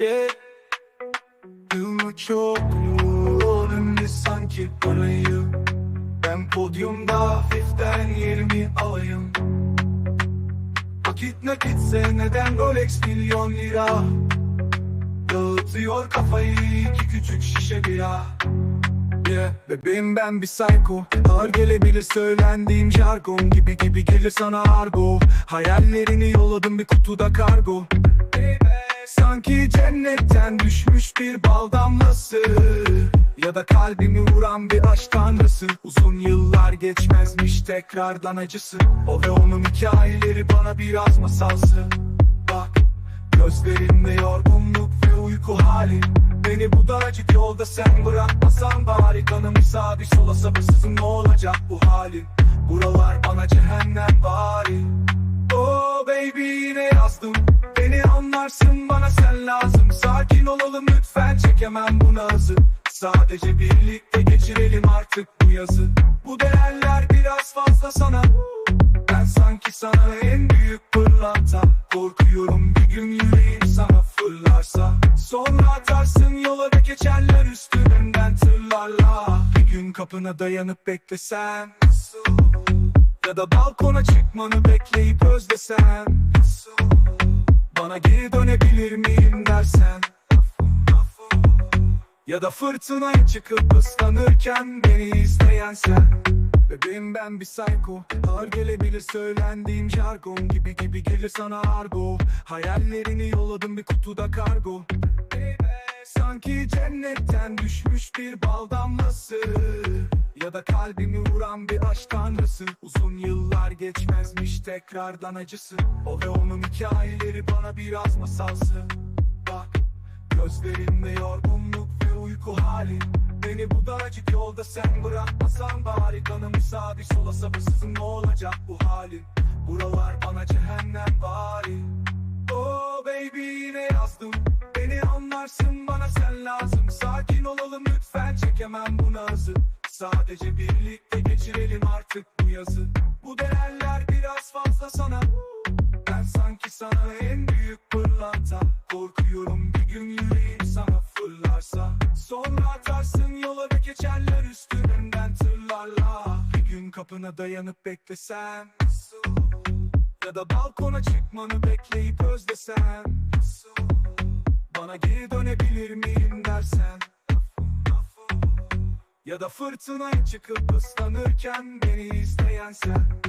Yeah. Çok mu önümde sanki parayı Ben podyumda hafiften yerimi alayım. Vakit nakitse neden Rolex milyon lira? Dağıtıyor kafayı iki küçük şişe bira. Yeah, bebeğim ben bir psycho. Ağır gelebilir söylendiğim jargon Gibi gibi gelir sana argo. Hayallerini yolladım bir kutuda kargo Sanki cennetten düşmüş bir bal damlası. Ya da kalbimi vuran bir aşk tanrısı. Uzun yıllar geçmezmiş tekrardan acısı. O ve onun hikayeleri bana biraz masalsı. Bak Gözlerimde yorgunluk ve uyku hali. Beni bu daracık yolda sen bırakmasan bari Kanım sağ bir sola sabırsızım ne olacak bu halin? Buralar bana cehennem bari Beni anlarsın bana sen lazım. Sakin olalım lütfen çekemem bu nazı. Sadece birlikte geçirelim artık bu yazı. Bu değerler biraz fazla sana. Ben sanki sana en büyük pırlanta Korkuyorum bir gün yüreğim sana fırlarsa. Sonra atarsın yola da geçerler üstünden tırlarla. Bir gün kapına dayanıp beklesem? Ya da balkona çıkmanı bekleyip özlesem Bana geri dönebilir miyim dersen? Ya da fırtınaya çıkıp ıslanırken beni izleyen sen? Bebeğim ben bir psycho Ağır gelebilir söylendiğim jargon Gibi gibi gelir sana argo. Hayallerini yolladım bir kutuda kargo Sanki cennetten düşmüş bir bal damlası Ya da kalbimi vuran bir aşk tanrısı. Uzun yıllar geçmezmiş tekrardan acısı. O ve onun hikayeleri bana biraz masalsı. Bak Gözlerimde yorgunluk ve uyku hali. Beni bu daracık yolda sen bırakmasan bari Kanım sağ bir sola sabırsızım ne olacak bu halin? Buralar bana cehennem Sadece birlikte geçirelim artık bu yazı. Bu değerler biraz fazla sana. Ben sanki sana en büyük pırlanta. Korkuyorum bir gün yüreğim sana fırlarsa. Sonra atarsın yola ve geçerler üstünden tırlarla. Bir gün kapına dayanıp beklesem? Ya da balkona çıkmanı bekleyip özlesem? Bana geri dönebilir miyim dersen Ya da fırtınaya çıkıp ıslanırken beni izleyen sen